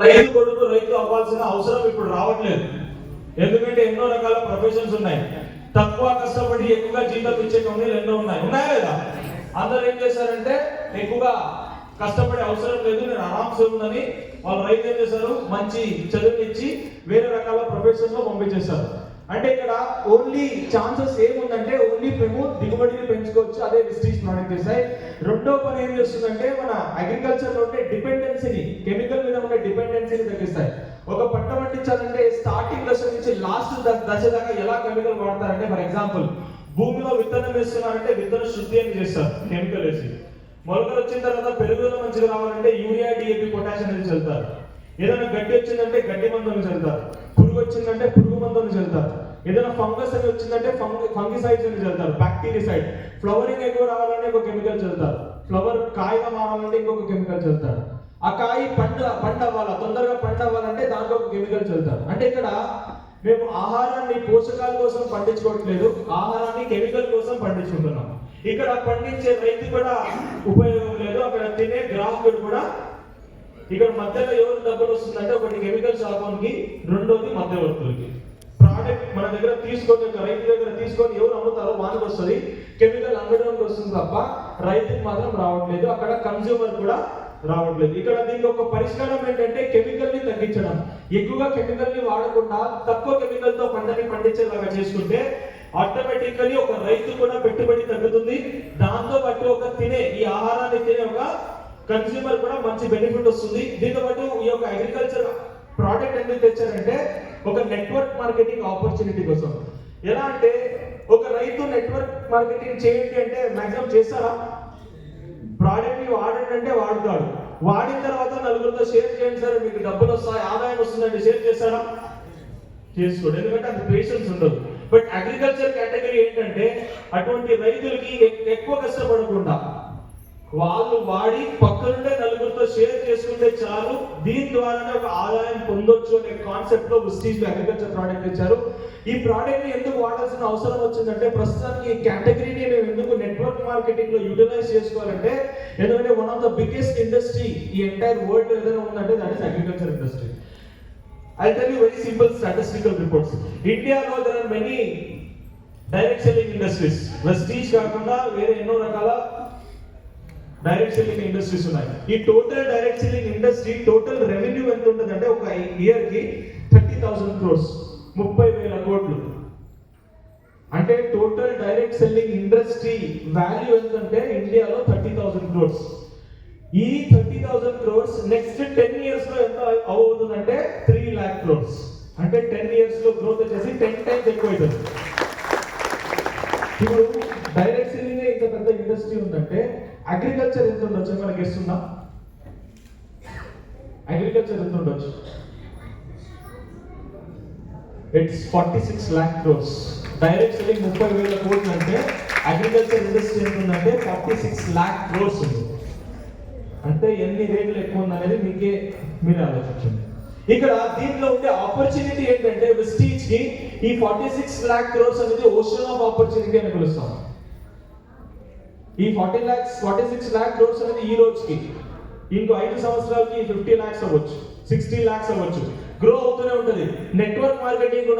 రైతు కొడుకు రైతు అవ్వాల్సిన అవసరం ఇప్పుడు రావట్లేదు. ఎందుకంటే ఎన్నో రకాల ప్రొఫెషన్స్ ఉన్నాయి. తక్కువ కష్టపడి ఎక్కువగా జీతం ఇచ్చే కంపెనీలు ఎన్నో ఉన్నాయి. ఉన్నాయా లేదా? అందరూ ఏం చేశారంటే ఎక్కువగా కష్టపడే అవసరం లేదు నేను ఆరామ్సే ఉందని వాళ్ళు రైతు ఏం చేశారు? మంచి చదువునిచ్చి వేరే రకాల ప్రొఫెషన్లో పంపించేశారు. అంటే ఇక్కడ ఓన్లీ ఛాన్సెస్ ఏముందంటే ఓన్లీ మేము దిగుబడిని పెంచుకోవచ్చు అదే విస్టీజ్ ప్రోడక్ట్ చేస్తాయి రెండో పని ఏం చేస్తుందంటే మన అగ్రికల్చర్లో ఉండే డిపెండెన్సీని కెమికల్ మీద ఉండే తగ్గిస్తాయి. ఒక పంట పండించాలంటే స్టార్టింగ్ దశ నుంచి లాస్ట్ దశ దాకా ఎలా కెమికల్ వాడతారంటే ఫర్ ఎగ్జాంపుల్ భూమిలో విత్తనం వేస్తున్నారంటే విత్తనం శుద్ధి అని చేస్తారు కెమికల్ వేసి. మొలకలు వచ్చిన తర్వాత పెరుగుదల మంచిగా రావాలంటే యూరియా డిఏపి పొటాషియం అనేది చల్లుతారు. ఏదైనా గడ్డి వచ్చిందంటే గడ్డి మందులు చల్లుతారు. పురుగు వచ్చిందంటే పురుగు మందులు చల్లుతారు. ఏదైనా ఫంగస్ అని వచ్చిందంటే ఫంగిసైడ్స్ అని చల్లుతారు బ్యాక్టీరియాసైడ్ ఫ్లవరింగ్ ఎక్కువ రావాలంటే ఒక కెమికల్ చల్లుతారు. ఫ్లవర్ కాయగా మారాలంటే ఇంకొక కెమికల్ చల్లుతారు. ఆ కాయ పండు పండు అవ్వాలా? తొందరగా పంట అవ్వాలంటే దాంట్లో కెమికల్స్ వెళ్తారు అంటే ఇక్కడ మేము ఆహారాన్ని పోషకాల కోసం పండించుకోవట్లేదు ఆహారాన్ని కెమికల్ కోసం పండించుకుంటున్నాం. ఇక్కడ పండించే రైతు కూడా ఉపయోగం లేదు అక్కడ తినే గ్రాహకుడు కూడా ఇక్కడ మధ్యలో ఎవరు డబ్బులు వస్తుందంటే ఒకటి కెమికల్ షాపానికి రెండోది మధ్యవర్తులకి ప్రోడక్ట్ మన దగ్గర తీసుకొని రైతు దగ్గర తీసుకొని ఎవరు అమ్ముతారో వానికి వస్తుంది. కెమికల్ అమ్మడానికి వస్తుంది తప్ప రైతుకి మాత్రం రావట్లేదు. అక్కడ కన్జ్యూమర్ కూడా రావట్లేదు. ఇక్కడ దీనికి ఒక పరిష్కారం ఏంటంటే కెమికల్ని తగ్గించడం. ఎక్కువగా కెమికల్ని వాడకుండా తక్కువ కెమికల్తో పంటని పండించేలాగా చేసుకుంటే ఆటోమేటికలీ ఒక రైతు కూడా పెట్టుబడి తగ్గుతుంది. దాంతో బట్టి ఒక తినే ఈ ఆహారాన్ని తినే ఒక కన్స్యూమర్ కూడా మంచి బెనిఫిట్ వస్తుంది. దీంతో పాటు ఈ యొక్క అగ్రికల్చర్ ప్రోడక్ట్ ఎందుకు తెచ్చారంటే ఒక నెట్వర్క్ మార్కెటింగ్ ఆపర్చునిటీ కోసం. ఎలా అంటే ఒక రైతు నెట్వర్క్ మార్కెటింగ్ చేయండి అంటే మ్యాక్సిమం చేస్తారా? ప్రోడక్ట్ని వాడండి అంటే వాడిన తర్వాత నలుగురితో షేర్ చేయండి సార్ మీకు డబ్బులు వస్తాయి ఆదాయం వస్తుందంటే షేర్ చేస్తారా? చేసుకోడు ఎందుకంటే అంత పేషెన్స్ ఉండదు. బట్ అగ్రికల్చర్ కేటగిరీ ఏంటంటే అటువంటి రైతులకి ఎక్కువ కష్టపడకుండా వాళ్ళు వాడి పక్కనుండే నలుగురితో షేర్ చేసుకుంటే చాలు దీని ద్వారానే ఒక ఆదాయం పొందొచ్చు అనే కాన్సెప్ట్లో విస్టీజ్ అగ్రికల్చర్ ప్రోడక్ట్ ఇచ్చారు. ఈ ప్రోడక్ట్ని ఎందుకు వాడాల్సిన అవసరం వచ్చిందంటే ప్రస్తుతానికి ఈ కేటగిరీని మేము ఎందుకు నెట్వర్క్ మార్కెటింగ్లో యూటిలైజ్ చేసుకోవాలంటే ఎందుకంటే one of the biggest industry ఈ ఎంటైర్ వరల్డ్ ఏదైనా ఉందంటే దాని is agriculture industry I tell you very simple statistical reports ఇండియాలో there direct selling industries Vestige కాకుండా వేరే ఎన్నో రకాల డైరెక్ట్ సెల్లింగ్ ఇండస్ట్రీస్ ఉన్నాయి. ఈ total direct selling industry total revenue ఎంత ఉంటుందంటే ఒక ఇయర్కి థర్టీ థౌసండ్ క్రోర్స్ ముప్పై వేల కోట్లు. అంటే total direct selling industry value ఎంతంటే ఇండియాలో థర్టీ థౌసండ్ క్రోర్స్ ఈ thirty thousand crores next ten ఇయర్స్లో ఎంత అవుతుందంటే త్రీ ల్యాక్ క్రోర్స్ అంటే టెన్ ఇయర్స్లో గ్రోత్ వచ్చేసి టెన్ టైమ్స్ ఎక్కువ అవుతుంది ఇప్పుడు డైరెక్ట్ సెల్లింగ్ ఇంత పెద్ద ఇండస్ట్రీ ఉందంటే అగ్రికల్చర్ ఎంత ఉండొచ్చు? మనకి ఇస్తున్నా అగ్రికల్చర్ ఎంత ఉండొచ్చు? It's forty six lakh crores direct selling ముప్పై వేల కోట్లు అంటే అగ్రికల్చర్ ఇండస్ట్రీ ఎంత ఉందంటే ఫార్టీ సిక్స్ ల్యాక్ క్రోర్స్ ఉంది. అంటే ఎన్ని రేట్లు ఎక్కువ ఉందనేది మీకే మీరు ఆలోచించండి. ఇక్కడ దీంట్లో ఉండే ఆపర్చునిటీ ఏంటంటే విస్టీజ్కి ఈ ఫార్టీ సిక్స్ ల్యాక్ క్రోర్స్ అనేది ఓషన్ ఆఫ్ ఆపర్చునిటీ అని పిలుస్తాం. ఈ forty lakhs forty six lakh crores అనేది ఈ రోజుకి ఇంకో ఐదు సంవత్సరాలకి ఫిఫ్టీ ల్యాక్స్ అవ్వచ్చు సిక్స్టీ ల్యాక్స్ అవ్వచ్చు. గ్రో అవుతూనే ఉంటుంది. నెట్వర్క్ మార్కెటింగ్ కూడా